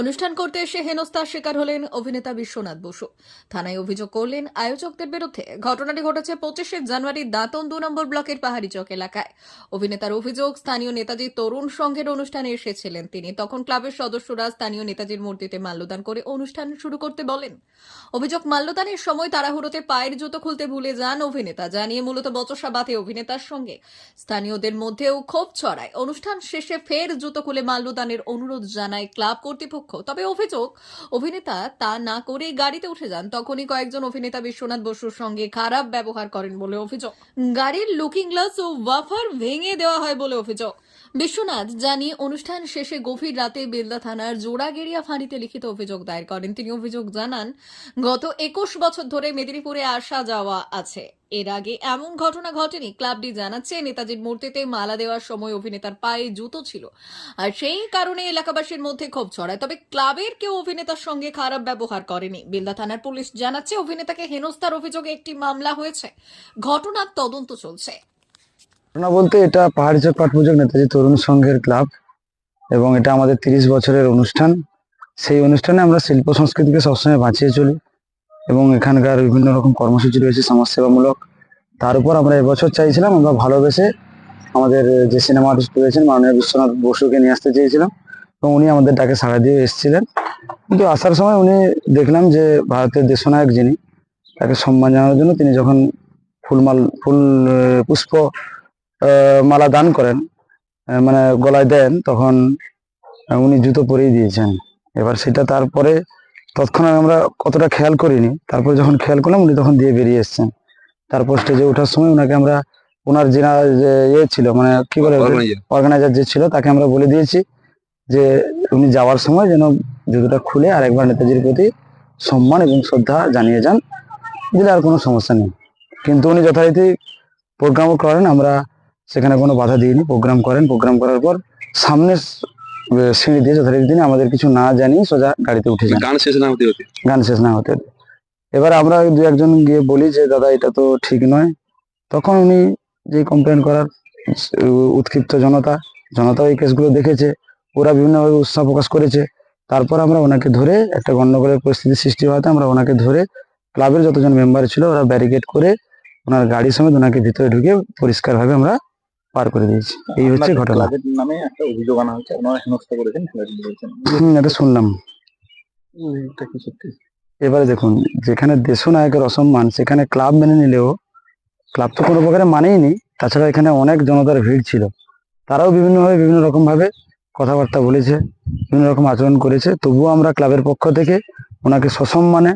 অনুষ্ঠান করতে এসে হেনস্থার শিকার হলেন অভিনেতা বিশ্বনাথ বসু। থানায় অভিযোগ করলেন, আয়োজকদের বিরুদ্ধে ঘটনাটি ঘটেছে পঁচিশে জানুয়ারি দাঁতন দু নম্বর ব্লকের পাহাড়ি চক এলাকায়। অভিনেতার অভিযোগ, স্থানীয় নেতাজি তরুণ সংঘের অনুষ্ঠানে এসেছিলেন তিনি। তখন ক্লাবের সদস্যরা স্থানীয় নেতাজির মূর্তিতে মাল্যদান করে অনুষ্ঠান শুরু করতে বলেন। অভিযোগ, মাল্যদানের সময় তাড়াহুড়োতে পায়ের জুতো খুলতে ভুলে যান অভিনেতা জানিয়ে মূলত বচসা বাতে অভিনেতার সঙ্গে। স্থানীয়দের মধ্যেও ক্ষোভ ছড়ায়। অনুষ্ঠান শেষে ফের জুতো খুলে মাল্যদানের অনুরোধ জানায় ক্লাব কর্তৃপক্ষ। তবে অভিযোগ, অভিনেতা তা না করেই গাড়িতে উঠে যান। তখনই কয়েকজন অভিনেতা বিশ্বনাথ বসুর সঙ্গে খারাপ ব্যবহার করেন বলে অভিযোগ। গাড়ির লুকিং গ্লাস ও ওয়াফার ভেঙে দেওয়া হয় বলে অভিযোগ। বিশ্বনাথ জানিয়ে অনুষ্ঠান শেষে গভীর রাতে বেলদা থানার জোড়াগেরিয়া ফাঁড়িতে লিখিত অভিযোগ দায়ের করেন। তিনি অভিযোগ জানান, গত একুশ বছর ধরে মেদিনীপুরে আসা যাওয়া আছে। এর আগে এমন ঘটনা ঘটেনি। ক্লাবটি জানাচ্ছে, নেতাজির মূর্তিতে মালা দেওয়ার সময় অভিনেতার পায়ে জুতো ছিল। আর সেই কারণে এলাকাবাসীর মধ্যে ক্ষোভ ছড়ায়। তবে ক্লাবের কেউ অভিনেতার সঙ্গে খারাপ ব্যবহার করেনি। বেলদা থানার পুলিশ জানাচ্ছে, অভিনেতাকে হেনস্থার অভিযোগে একটি মামলা হয়েছে। ঘটনার তদন্ত চলছে। ঘটনা বলতে এটা পাহাড়ি চক পাটপুজক নেতাজি তরুণ সংঘের ক্লাব এবং এটা আমাদের তিরিশ বছরের অনুষ্ঠান। সেই অনুষ্ঠানে আমরা শিল্প সংস্কৃতিকে সবসময় বাঁচিয়ে চলি। এবং এখানকার বিভিন্ন রকম কর্মসূচি রয়েছে সমাজসেবামূলক। তার উপর আমরা এবছর চাইছিলাম, আমরা ভালোবেসে আমাদের যে সিনেমা আর্টিস্ট রয়েছেন মাননীয় বিশ্বনাথ বসুকে নিয়ে আসতে চেয়েছিলাম এবং উনি আমাদের ডাকে সাড়া দিয়ে এসেছিলেন। কিন্তু আসার সময় উনি দেখলাম যে ভারতের দেশনায়ক যিনি, তাকে সম্মান জানানোর জন্য তিনি যখন ফুলমাল, ফুল পুষ্প মালা দান করেন মানে গলায় দেন, তখন উনি জুতো পরেই দিয়েছেন। এবার সেটা তারপরে তৎক্ষণাৎ আমরা কতটা খেয়াল করিনি। তারপর যখন খেয়াল করলাম উনি তখন দিয়ে বেরিয়ে এসেছেন। তারপর স্টেজে ওঠার সময় ওনাকে আমরা ওনার যিনা যে ইয়ে ছিল মানে কি বলে অর্গানাইজার যে ছিল তাকে আমরা বলে দিয়েছি যে উনি যাওয়ার সময় যেন জুতোটা খুলে আর একবার নেতাজির প্রতি সম্মান এবং শ্রদ্ধা জানিয়ে যান দিলে আর কোনো সমস্যা নেই। কিন্তু উনি যথারীতি প্রোগ্রামও করেন আমরা সেখানে কোনো বাধা দিইনি। প্রোগ্রাম করেন প্রোগ্রাম করার পর সামনের সিঁড়ি দিয়ে যথারীতি তিনি আমাদের কিছু না জানিয়ে সোজা গাড়িতে উঠে যান। গান শেষ না হতে হতে? গান শেষ না হতে হতে। এবার আমরা দু একজন গিয়ে বলি যে দাদা এটা তো ঠিক নয়। তখন উনি যে কমপ্লেন করার উৎক্ষিপ্ত জনতা জনতা এই কেসগুলো দেখেছে। ওরা বিভিন্নভাবে উৎসাহ প্রকাশ করেছে। তারপর আমরা ওনাকে ধরে একটা গন্ডগোলের পরিস্থিতি সৃষ্টি হওয়াতে আমরা ওনাকে ধরে ক্লাবের যতজন মেম্বার ছিল ওরা ব্যারিকেড করে ওনার গাড়ি সমেত ওনাকে ভিতরে ঢুকে পরিষ্কারভাবে আমরা পার করে দিয়েছি। এই হচ্ছে ঘটনা। নামে একটা অভিযোগ আনা আপনারা হেনস্থা করেছেন এটা শুনলাম। এটা কি সত্যি? এবারে দেখুন যেখানে দেশনায়কের অসম্মান সেখানে ক্লাব মেনে নিলেও ক্লাব তো কোনো প্রকারে মানেই নি তাছাড়া এখানে অনেক জনতার ভিড় ছিল। তারাও বিভিন্নভাবে বিভিন্ন রকম ভাবে কথাবার্তা বলেছে বিভিন্ন রকম আচরণ করেছে। তবুও আমরা ক্লাবের পক্ষ থেকে ওনাকে সসম্মানে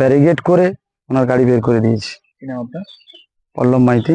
ব্যারিগেড করে ওনার গাড়ি বের করে দিয়েছি। পল্লব মাইতি।